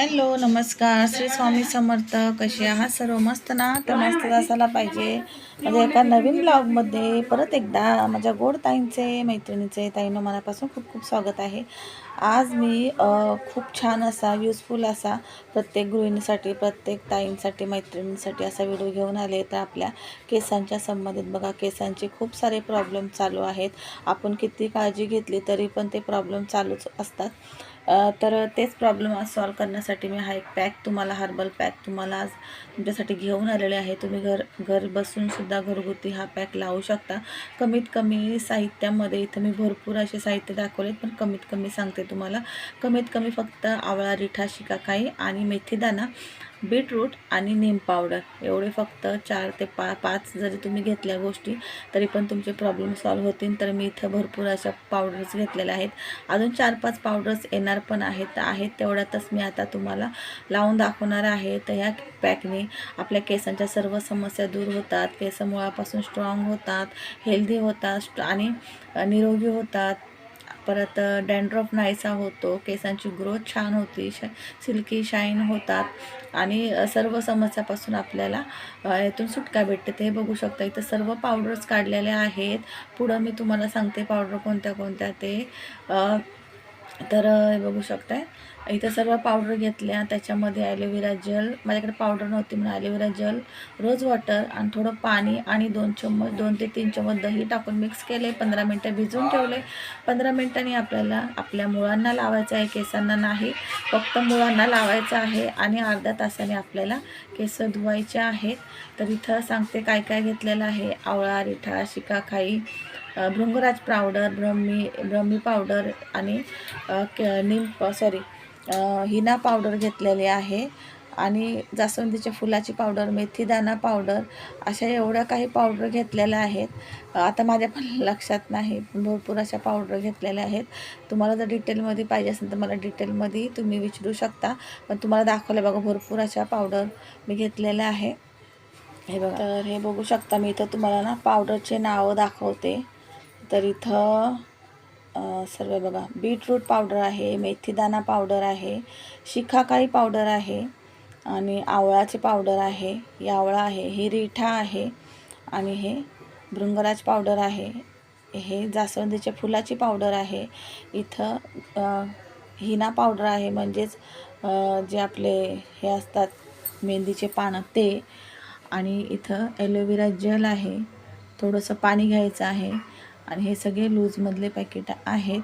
Hello नमस्कार. श्री स्वामी समर्थ कशी आहात सर्व? मस्त ना? तर मस्त असायला पाहिजे. म्हणजे एका नवीन ब्लॉगमध्ये परत एकदा माझ्या गोड ताईंचे मैत्रिणीचे ताईनं मनापासून खूप खूप स्वागत आहे. आज मी खूप छान असा युजफुल असा प्रत्येक गृहिणीसाठी प्रत्येक ताईंसाठी मैत्रिणींसाठी असा व्हिडिओ घेऊन आले तर आपल्या केसांच्या संबंधित बघा केसांचे खूप सारे प्रॉब्लेम चालू आहेत. आपण किती काळजी घेतली तरी पण ते प्रॉब्लेम चालूच असतात. तर तेच प्रॉब्लेम आज सॉल्व करण्यासाठी मी हा एक पॅक तुम्हाला हर्बल पॅक तुम्हाला आज तुमच्यासाठी घेऊन आलेले आहे. तुम्ही घर घर बसूनसुद्धा घरगुती हा पॅक लावू शकता. कमीत कमी साहित्यामध्ये इथं मी भरपूर असे साहित्य दाखवलेत पण कमीत कमी सांगते तुम्हाला. कमीत कमी फक्त आवळा रिठा शिकाकाई आणि मेथीदाना बीटरूट आणि नीम पावडर. एवढे फक्त चार ते पा पाच जरी तुम्ही घेतल्या गोष्टी तरी पण तुमचे प्रॉब्लेम सॉल्व्ह होतील. तर मी इथं भरपूर अशा पावडर्स घेतलेल्या आहेत. अजून चार पाच पावडर्स येणार पण आहेत. आहेत तेवढ्यातच मी आता तुम्हाला लावून दाखवणार आहे. तर ह्या पॅकने आपल्या केसांच्या सर्व समस्या दूर होतात. केस मुळापासून स्ट्रॉंग होतात हेल्दी होतात आणि निरोगी होतात. परत डॅन्ड्रफ नाहीसा होतो केसांची ग्रोथ छान होती श सिल्की शाईन होतात आणि सर्व समस्यापासून आपल्याला यातून सुटका भेटते. ते बघू शकता इथं सर्व पावडर्स काढलेल्या आहेत. पुढं मी तुम्हाला सांगते पावडर कोणत्या कोणत्या ते तर हे बघू शकताय. इथं सर्व पावडर घेतल्या. त्याच्यामध्ये ॲलोवेरा जेल माझ्याकडे पावडर नव्हती म्हणून ॲलोवेरा जेल रोज वॉटर आणि थोडं पाणी आणि दोन चम्मच दोन ते तीन चम्मच दही टाकून मिक्स केले पंधरा मिनटं भिजवून ठेवले पंधरा मिनटांनी आपल्याला आपल्या मुळांना लावायचं आहे. केसांना नाही फक्त मुळांना लावायचं आहे आणि अर्ध्या तासाने आपल्याला केस धुवायचे आहेत. तर इथं सांगते काय काय घेतलेलं आहे. आवळा रिठा शिकाखाई भृंगराज पावडर ब्रह्मी ब्रह्मी पावडर आणि निम सॉरी हिना पावडर घेतलेली आहे. आणि जास्वंदीच्या फुलाची पावडर मेथीदाणा पावडर अशा एवढ्या काही पावडर घेतलेल्या आहेत. आता माझ्या पण लक्षात नाही भरपूर अशा पावडर घेतलेल्या आहेत. तुम्हाला जर डिटेलमध्ये पाहिजे असेल तर मला डिटेलमध्ये तुम्ही विचारू शकता. पण तुम्हाला दाखवलं बघा भरपूर अशा पावडर मी घेतलेल्या आहे. हे बघा. तर हे बघू शकता मी इथं तुम्हाला ना पावडरचे नावं दाखवते. तर इथं सर्व बघा. बीटरूट पावडर आहे मेथीदाना पावडर आहे शिखाकाई पावडर आहे आणि आवळाची पावडर आहे. यावळा आहे हे रिठा आहे आणि हे भृंगराज पावडर आहे. हे जास्वंदीच्या फुलाची पावडर आहे. इथं हिना पावडर आहे. म्हणजेच जे आपले हे असतात मेहंदीचे पानं ते. आणि इथं ॲलोवेरा जेल आहे. थोडंसं पाणी घ्यायचं आहे. आणि हे सगळे लूजमधले पॅकेट आहेत.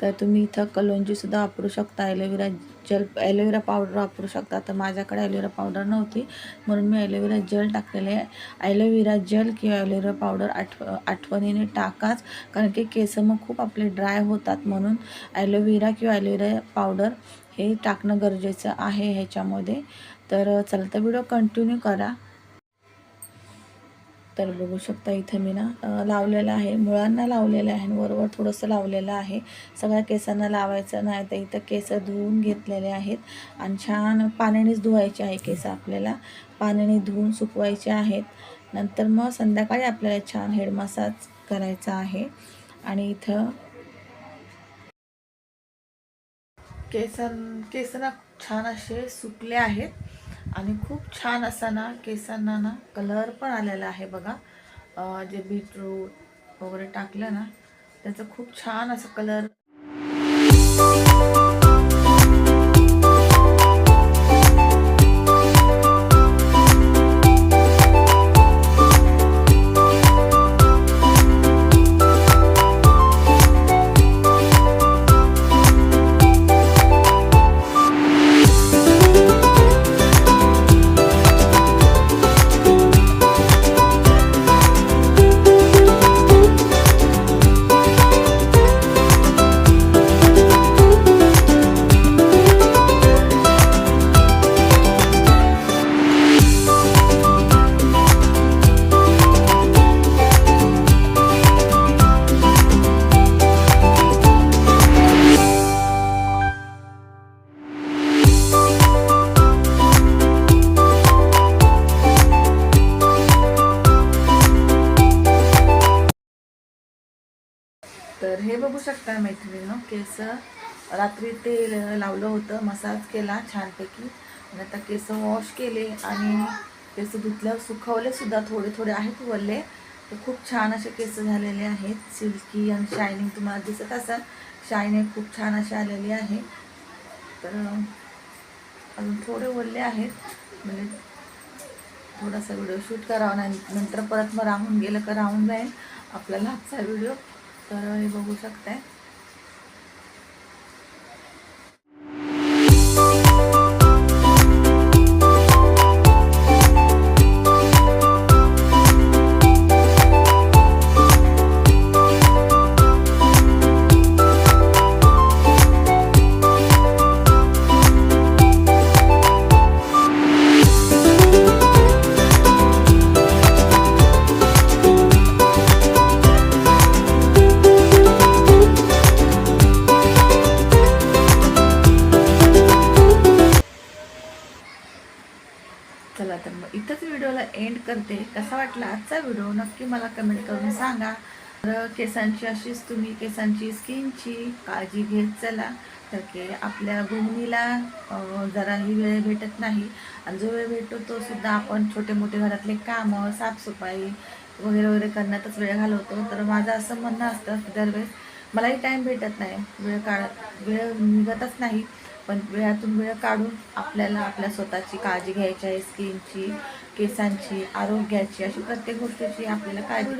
तर तुम्ही इथं कलोंजीसुद्धा वापरू शकता. ॲलोवेरा जल ॲलोवेरा पावडर वापरू शकता. तर माझ्याकडे ॲलोवेरा पावडर नव्हती. म्हणून मी ॲलोवेरा जेल टाकलेले आहे. ॲलोवेरा जेल किंवा ॲलोवेरा पावडर आठव आठवणीने टाकाच. कारण की केस मग खूप आपले ड्राय होतात. म्हणून ॲलोवेरा किंवा ॲलोवेरा पावडर हे टाकणं गरजेचं आहे ह्याच्यामध्ये. तर चला तर व्हिडिओ कंटिन्यू करा. तर बघू शकता इथं मी ना लावलेलं आहे. मुळांना लावलेलं आहे आणि वरवर थोडंसं लावलेलं आहे. सगळ्या केसांना लावायचं नाही तर इथं केस धुवून घेतलेले आहेत. आणि छान पाण्यानेच धुवायचे आहे केस आपल्याला. पाण्याने धुवून सुकवायचे आहेत. नंतर मग संध्याकाळी आपल्याला छान हेड मसाज करायचा आहे. आणि इथं केसां केस ना छान असे सुकले आहेत. आणि खूप छान असा ना केसांना ना कलर पण आलेला आहे बघा. जे बीटरूट वगैरे टाकलं ना त्याचं खूप छान असं कलर. बघू शकता मैत्रिणीनं केस रात्री तेल लावलं होतं मसाज केला छानपैकी. आणि आता केस वॉश केले आणि केस धुतल्यावर सुकवले सुद्धा थोडे थोडे आहेत वरले. तर खूप छान असे केस झालेले आहेत. सिल्की आणि शायनिंग तुम्हाला दिसत असाल शायनिंग खूप छान अशी आलेली आहे. तर अजून थोडे वरले आहेत. म्हणजे थोडासा व्हिडिओ शूट करावा नाही नंतर परत मग राहून गेलं का राहून जाईल. आपल्याला आजचा व्हिडिओ तर हे बघू शकताय. चला तर मग इथंच व्हिडिओला एंड करते. कसा वाटला आजचा व्हिडिओ? नक्की मला कमेंट करून सांगा. तर केसांची अशीच तुम्ही केसांची स्किनची काळजी घेत चला. तर की आपल्या गृहिणीला जराही वेळ भेटत नाही. आणि जो वेळ भेटतो तो सुद्धा आपण छोटे मोठे घरातले कामं साफसफाई वगैरे वगैरे करण्यातच वेळ घालवतो. तर माझं असं म्हणणं असतं दरवेळेस मलाही टाईम भेटत नाही. वेळ काळ वेळ निघतच नाही. पण वेळातून वेळ काढून आपल्याला आपल्या स्वतःची काळजी घ्यायची आहे स्किनची केसांची आरोग्याची अशी प्रत्येक गोष्टीची आपल्याला काळजी